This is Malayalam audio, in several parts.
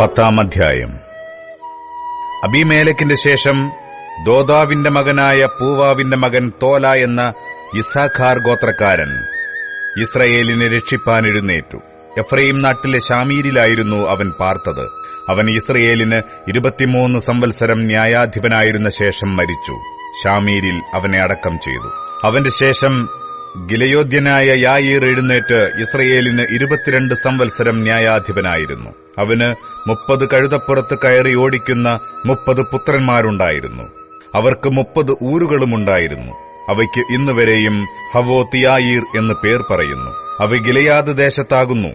പത്താം അധ്യായം അബിമേലക്കിന്റെ ശേഷം ദോദാവിന്റെ മകനായ പൂവാവിന്റെ മകൻ തോല എന്ന ഇസാഖാർ ഗോത്രക്കാരൻ ഇസ്രയേലിനെ രക്ഷിപ്പാൻ എഴുന്നേറ്റു എഫ്രൈം നാട്ടിലെ ഷാമീരിലായിരുന്നു അവൻ പാർത്തത്. അവൻ ഇസ്രയേലിന് ഇരുപത്തിമൂന്ന് സംവത്സരം ന്യായാധിപനായിരുന്ന ശേഷം മരിച്ചു. ഷാമീരിൽ അവനെ അടക്കം ചെയ്തു. അവന്റെ ശേഷം ഗിലയോദ്യനായ യായീർ എഴുന്നേറ്റ് ഇസ്രയേലിന് ഇരുപത്തിരണ്ട് സംവത്സരം ന്യായാധിപനായിരുന്നു. അവന് മുപ്പത് കഴുതപ്പുറത്ത് കയറി ഓടിക്കുന്ന മുപ്പത് പുത്രന്മാരുണ്ടായിരുന്നു. അവർക്ക് മുപ്പത് ഊരുകളുമുണ്ടായിരുന്നു. അവയ്ക്ക് ഇന്നുവരെയും ഹവോത്തിയായീർ എന്ന് പേർ പറയുന്നു. അവ ഗിലയാദ് ദേശത്താകുന്നു.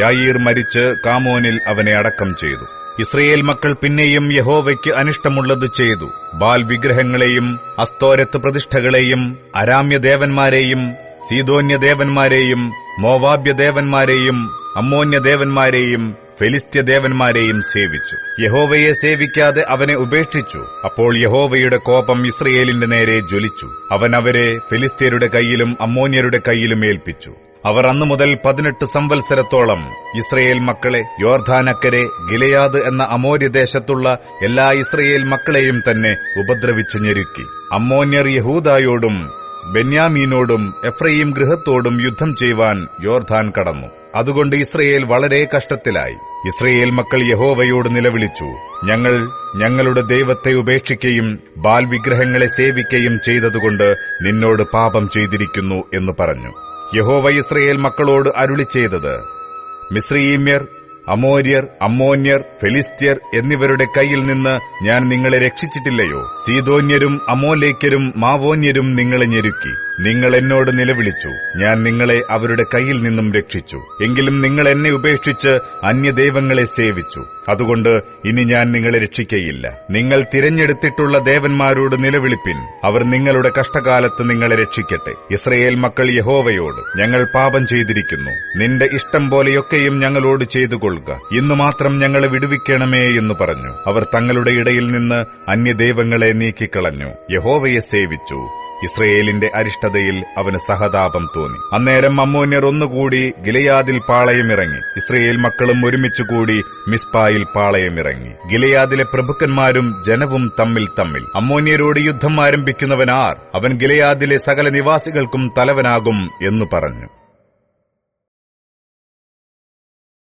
യായീർ മരിച്ച് കാമോനിൽ അവനെ അടക്കം ചെയ്തു. ഇസ്രയേൽ മക്കൾ പിന്നെയും യഹോവയ്ക്ക് അനിഷ്ടമുള്ളത് ചെയ്തു. ബാൽ വിഗ്രഹങ്ങളെയും അസ്തോരത്ത് പ്രതിഷ്ഠകളെയും അരാമ്യദേവന്മാരെയും സീതോന്യദേവന്മാരെയും മോവാബ്യദേവന്മാരെയും അമ്മോന്യദേവന്മാരെയും ഫെലിസ്ത്യദേവന്മാരെയും സേവിച്ചു. യഹോവയെ സേവിക്കാതെ അവനെ ഉപേക്ഷിച്ചു. അപ്പോൾ യഹോവയുടെ കോപം ഇസ്രയേലിന്റെ നേരെ ജ്വലിച്ചു. അവൻ അവരെ ഫെലിസ്ത്യരുടെ കയ്യിലും അമ്മോന്യരുടെ കയ്യിലും ഏൽപ്പിച്ചു. അവർ അന്നു മുതൽ പതിനെട്ട് സംവത്സരത്തോളം ഇസ്രയേൽ മക്കളെ യോർധാനക്കരെ ഗിലയാദ് എന്ന അമോര്യ ദേശത്തുള്ള എല്ലാ ഇസ്രയേൽ മക്കളെയും തന്നെ ഉപദ്രവിച്ചു ഞെരുക്കി. അമ്മോന്യർ യഹൂദായോടും ബെന്യാമീനോടും എഫ്രയീം ഗൃഹത്തോടും യുദ്ധം ചെയ്യുവാൻ യോർധാൻ കടന്നു. അതുകൊണ്ട് ഇസ്രയേൽ വളരെ കഷ്ടത്തിലായി. ഇസ്രയേൽ മക്കൾ യഹോവയോട് നിലവിളിച്ചു. ഞങ്ങൾ ഞങ്ങളുടെ ദൈവത്തെ ഉപേക്ഷിക്കുകയും ബാൽ വിഗ്രഹങ്ങളെ സേവിക്കുകയും ചെയ്തതുകൊണ്ട് നിന്നോട് പാപം ചെയ്തിരിക്കുന്നു എന്ന് പറഞ്ഞു. യഹോവ ഇസ്രയേൽ മക്കളോട് അരുളി ചെയ്തത്. മിശ്രീമ്യർ അമോര്യർ അമ്മോന്യർ ഫെലിസ്ത്യർ എന്നിവരുടെ കയ്യിൽ നിന്ന് ഞാൻ നിങ്ങളെ രക്ഷിച്ചിട്ടില്ലയോ? സീതോന്യരും അമോലേക്കരും മാവോന്യരും നിങ്ങളെ ഞെരുക്കി. നിങ്ങൾ എന്നോട് നിലവിളിച്ചു. ഞാൻ നിങ്ങളെ അവരുടെ കയ്യിൽ നിന്നും രക്ഷിച്ചു. എങ്കിലും നിങ്ങൾ എന്നെ ഉപേക്ഷിച്ച് അന്യദൈവങ്ങളെ സേവിച്ചു. അതുകൊണ്ട് ഇനി ഞാൻ നിങ്ങളെ രക്ഷിക്കയില്ല. നിങ്ങൾ തിരഞ്ഞെടുത്തിട്ടുള്ള ദേവന്മാരോട് നിലവിളിപ്പിൻ. അവർ നിങ്ങളുടെ കഷ്ടകാലത്ത് നിങ്ങളെ രക്ഷിക്കട്ടെ. ഇസ്രയേൽ മക്കൾ യഹോവയോട് ഞങ്ങൾ പാപം ചെയ്തിരിക്കുന്നു. നിന്റെ ഇഷ്ടം പോലെയൊക്കെയും ഞങ്ങളോട് ചെയ്തു കൊള്ളുക ഇന്നു മാത്രം ഞങ്ങളെ വിടുവിക്കണമേ എന്ന് പറഞ്ഞു. അവർ തങ്ങളുടെ ഇടയിൽ നിന്ന് അന്യദൈവങ്ങളെ നീക്കിക്കളഞ്ഞു. യഹോവയെ സേവിച്ചു. ഇസ്രയേലിന്റെ അരിഷ്ടതയിൽ അവന് സഹതാപം തോന്നി. അന്നേരം അമ്മോന്യർ ഒന്നുകൂടി ഗിലയാദിൽ പാളയമിറങ്ങി ഇസ്രയേൽ മക്കളും ഒരുമിച്ചുകൂടി മിസ്പായിൽ പാളയമിറങ്ങി ഗിലയാദിലെ പ്രഭുക്കന്മാരും ജനവും തമ്മിൽ തമ്മിൽ. അമ്മോന്യരോട് യുദ്ധം ആരംഭിക്കുന്നവനാർ. അവൻ ഗിലയാദിലെ സകല നിവാസികൾക്കും തലവനാകും എന്ന് പറഞ്ഞു.